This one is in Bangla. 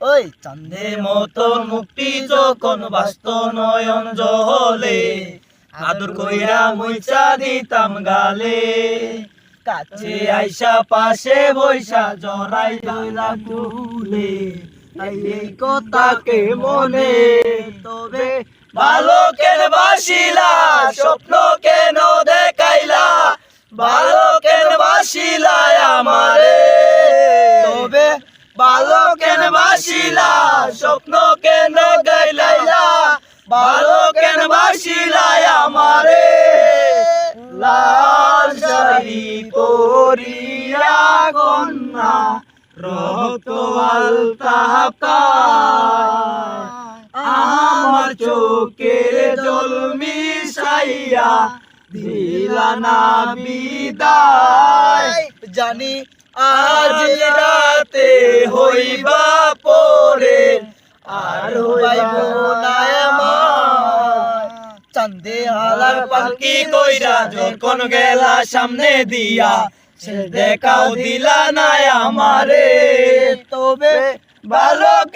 ওই চান্দে মতন মুক্তি যখন বাস্ত নয়ন জহলে আদর কইরা মুইচা দিতাম গালে। কাছে আইসা পাশে বৈশা জরাই দইলা তুলে এই কথাকে মনে? তবে ভালো কেন বাসিলা, স্বপ্ন কেন দেখাইলা? ভালো ভালো কেন বাসিলা, স্বপ্ন কেন গাইলাইলা? ভালো কেন বাসিলা আমারে লাল শাড়ি পরিয়া কন্যা, রক্ত আলতা আমার চোখের জল মিশাইয়া দিলা না বিদায়। জানি আজ রাতে হইবা পরে, আর হইব না চান্দে হালার পালকি কইরা, যখন গেলা সামনে দিয়া, সে দেখাও দিলা না আমারে। তবে ভালো